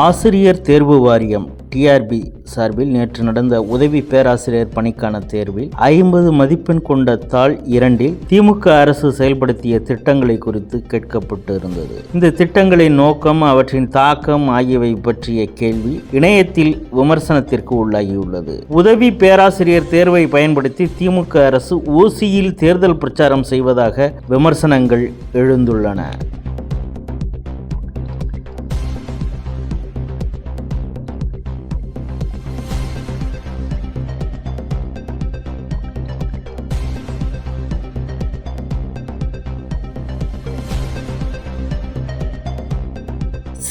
ஆசிரியர் தேர்வு வாரியம் டிஆர்பி சார்பில் நேற்று நடந்த உதவி பேராசிரியர் பணிக்கான தேர்வில் ஐம்பது மதிப்பெண் கொண்ட தாள் இரண்டில் திமுக அரசு செயல்படுத்திய திட்டங்களை குறித்து கேட்கப்பட்டு இருந்தது இந்த திட்டங்களின் நோக்கம் அவற்றின் தாக்கம் ஆகியவை பற்றிய கேள்வி இணையத்தில் விமர்சனத்திற்கு உள்ளாகியுள்ளது. உதவி பேராசிரியர் தேர்வை பயன்படுத்தி திமுக அரசு ஓசியில் தேர்தல் பிரச்சாரம் செய்வதாக விமர்சனங்கள் எழுந்துள்ளன.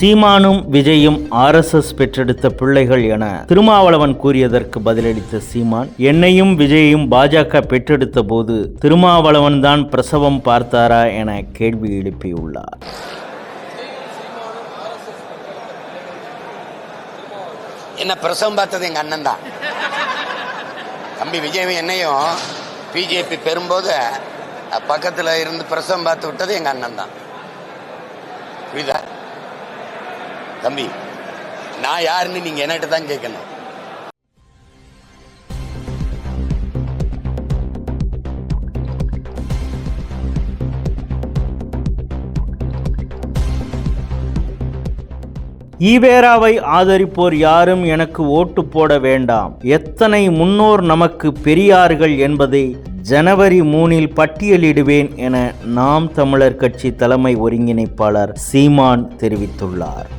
சீமானும் விஜயும் ஆர்எஸ்எஸ் பெற்றெடுத்த பிள்ளைகள் என திருமாவளவன் கூறியதற்கு பதிலளித்த சீமான் என்னையும் விஜயையும் பாஜக பெற்றெடுத்த போது திருமாவளவன் தான் பிரசவம் பார்த்தாரா என கேள்வி எழுப்பியுள்ளார். என்ன பிரசவம் பார்த்தது எங்க அண்ணன் தான்? தம்பி விஜய் என்னையும் பிஜேபி பெறும்போது பக்கத்துல இருந்து பிரசவம் பார்த்து விட்டது எங்க அண்ணன் தான். தம்பி நான் யாருன்னு நீங்க என்கிட்ட தான் கேட்கணும். ஈவேராவை ஆதரிப்போர் யாரும் எனக்கு ஓட்டு போட வேண்டாம். எத்தனை முன்னோர் நமக்கு பெரியார்கள் என்பதை ஜனவரி மூணில் பட்டியலிடுவேன் என நாம் தமிழர் கட்சி தலைமை ஒருங்கிணைப்பாளர் சீமான் தெரிவித்துள்ளார்.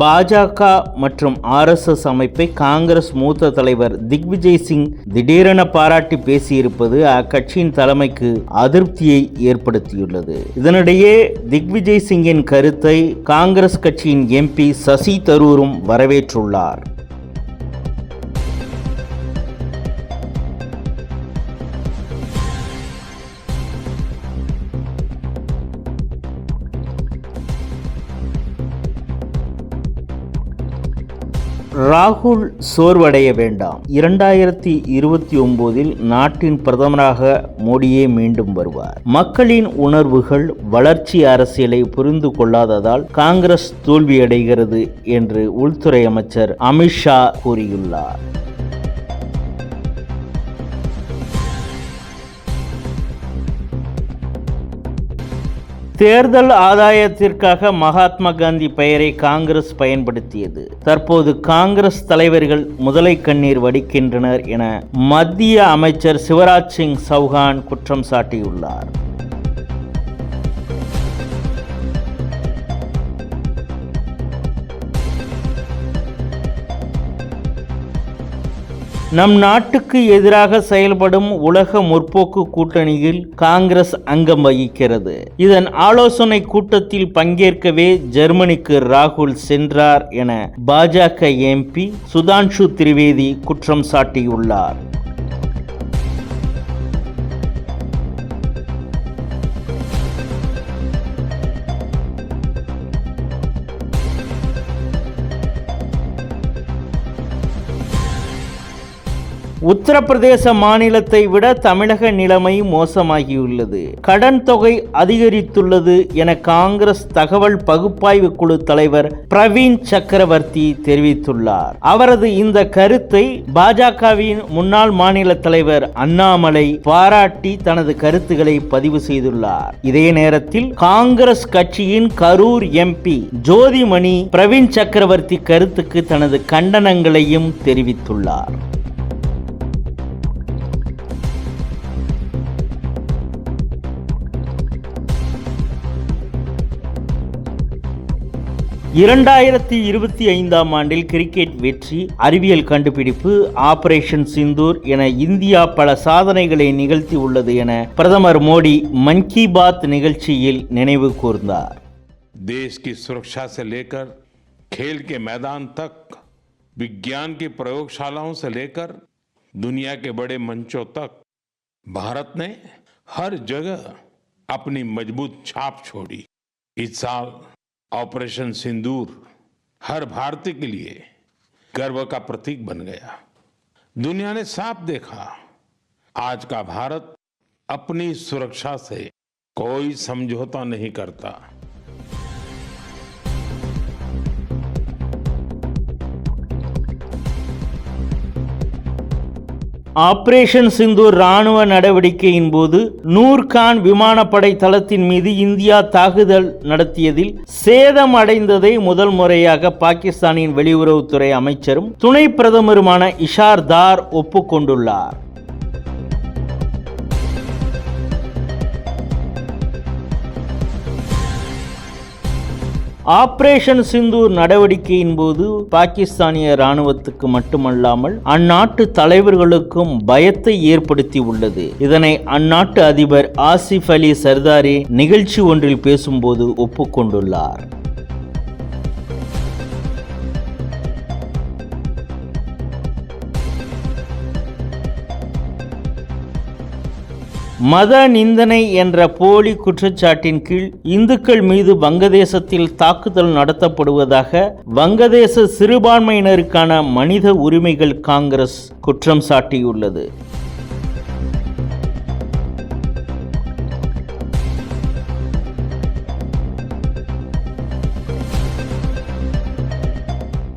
பாஜக மற்றும் ஆர்எஸ்எஸ் அமைப்பை காங்கிரஸ் மூத்த தலைவர் திக்விஜய் சிங் திடீரென பாராட்டி பேசியிருப்பது அக்கட்சியின் தலைமைக்கு அதிருப்தியை ஏற்படுத்தியுள்ளது. இதனிடையே திக்விஜய் சிங்கின் கருத்தை காங்கிரஸ் கட்சியின் எம்பி சசி தரூரும் வரவேற்றுள்ளார். ராகுல் சோர்வடைய வேண்டாம். இரண்டாயிரத்தி இருபத்தி ஒன்பதில் நாட்டின் பிரதமராக மோடியே மீண்டும் வருவார். மக்களின் உணர்வுகள் வளர்ச்சி அரசியலை புரிந்து கொள்ளாததால் காங்கிரஸ் தோல்வியடைகிறது என்று உள்துறை அமைச்சர் அமித்ஷா கூறியுள்ளார். தேர்தல் ஆதாயத்திற்காக மகாத்மா காந்தி பெயரை காங்கிரஸ் பயன்படுத்தியது. தற்போது காங்கிரஸ் தலைவர்கள் முதலை கண்ணீர் வடிக்கின்றனர் என மத்திய அமைச்சர் சிவராஜ் சிங் சௌஹான் குற்றம் சாட்டியுள்ளார். நம் நாட்டுக்கு எதிராக செயல்படும் உலக முற்போக்கு கூட்டணியில் காங்கிரஸ் அங்கம் வகிக்கிறது. இதன் ஆலோசனை கூட்டத்தில் பங்கேற்கவே ஜெர்மனிக்கு ராகுல் சென்றார் என பாஜக எம்பி சுதான்ஷு திரிவேதி குற்றம் சாட்டியுள்ளார். உத்தரப்பிரதேச மாநிலத்தை விட தமிழக நிலைமை மோசமாகியுள்ளது. கடன் தொகை அதிகரித்துள்ளது என காங்கிரஸ் தகவல் பகுப்பாய்வு குழு தலைவர் பிரவீன் சக்கரவர்த்தி தெரிவித்துள்ளார். அவரது இந்த கருத்தை பாஜகவின் முன்னாள் மாநில தலைவர் அண்ணாமலை பாராட்டி தனது கருத்துக்களை பதிவு செய்துள்ளார். இதே நேரத்தில் காங்கிரஸ் கட்சியின் கரூர் எம்பி ஜோதிமணி பிரவீன் சக்கரவர்த்தி கருத்துக்கு தனது கண்டனங்களையும் தெரிவித்துள்ளார். இரண்டாயிரத்தி இருபத்தி ஐந்தாம் ஆண்டில் கிரிக்கெட் வெற்றி அறிவியல் கண்டுபிடிப்பு ஆபரேஷன் சிந்தூர் என இந்தியா பல சாதனைகளை நிகழ்த்தி உள்ளது என பிரதமர் மோடி மன் கி பாத் நிகழ்ச்சியில் நினைவு கூர்ந்தார் देश की सुरक्षा से लेकर खेल के मैदान तक विज्ञान की प्रयोगशालाओं से लेकर दुनिया के बड़े मंचों तक भारत ने हर जगह अपनी मजबूत छाप छोड़ी इस साल ऑपरेशन सिंदूर हर भारतीय के लिए गर्व का प्रतीक बन गया। दुनिया ने साफ़ देखा, आज का भारत अपनी सुरक्षा से कोई समझौता नहीं करता। ஆபரேஷன் சிந்தூர் ராணுவ நடவடிக்கையின் போது நூர்கான் விமானப்படை தளத்தின் மீது இந்தியா தாக்குதல் நடத்தியதில் சேதம் அடைந்ததை முதல் முறையாக பாகிஸ்தானின் வெளியுறவுத்துறை அமைச்சரும் துணை பிரதமருமான இஷார் தார் ஒப்புக்கொண்டுள்ளார். ஆபரேஷன் சிந்தூர் நடவடிக்கையின் போது பாகிஸ்தானிய ராணுவத்துக்கு மட்டுமல்லாமல் அந்நாட்டு தலைவர்களுக்கும் பயத்தை ஏற்படுத்தி உள்ளது. இதனை அந்நாட்டு அதிபர் ஆசிஃப் அலி சர்தாரி நிகழ்ச்சி ஒன்றில் பேசும்போது ஒப்புக்கொண்டுள்ளார். மத நிந்தனை என்ற போலி குற்றச்சாட்டின் கீழ் இந்துக்கள் மீது வங்கதேசத்தில் தாக்குதல் நடத்தப்படுவதாக வங்கதேச சிறுபான்மையினருக்கான மனித உரிமைகள் காங்கிரஸ் குற்றம் சாட்டியுள்ளது.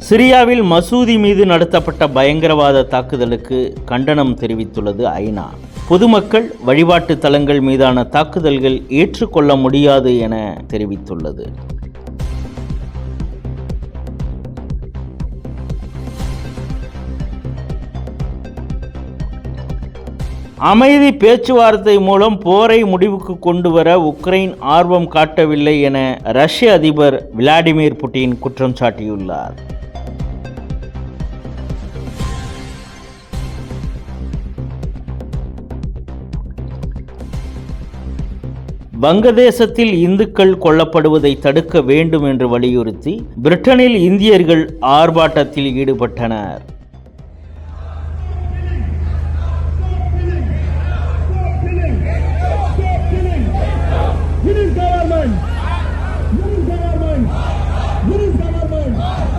சிரியாவில் மசூதி மீது நடத்தப்பட்ட பயங்கரவாத தாக்குதலுக்கு கண்டனம் தெரிவித்துள்ளது ஐநா. பொதுமக்கள் வழிபாட்டு தலங்கள் மீதான தாக்குதல்கள் ஏற்றுக்கொள்ள முடியாது என தெரிவித்துள்ளது. அமைதி பேச்சுவார்த்தை மூலம் போரை முடிவுக்கு கொண்டு வர உக்ரைன் ஆர்வம் காட்டவில்லை என ரஷ்ய அதிபர் விளாடிமிர் புட்டின் குற்றம் சாட்டியுள்ளார். வங்கதேசத்தில் இந்துக்கள் கொல்லப்படுவதை தடுக்க வேண்டும் என்று வலியுறுத்தி பிரிட்டனில் இந்தியர்கள் ஆர்ப்பாட்டத்தில் ஈடுபட்டனர். What?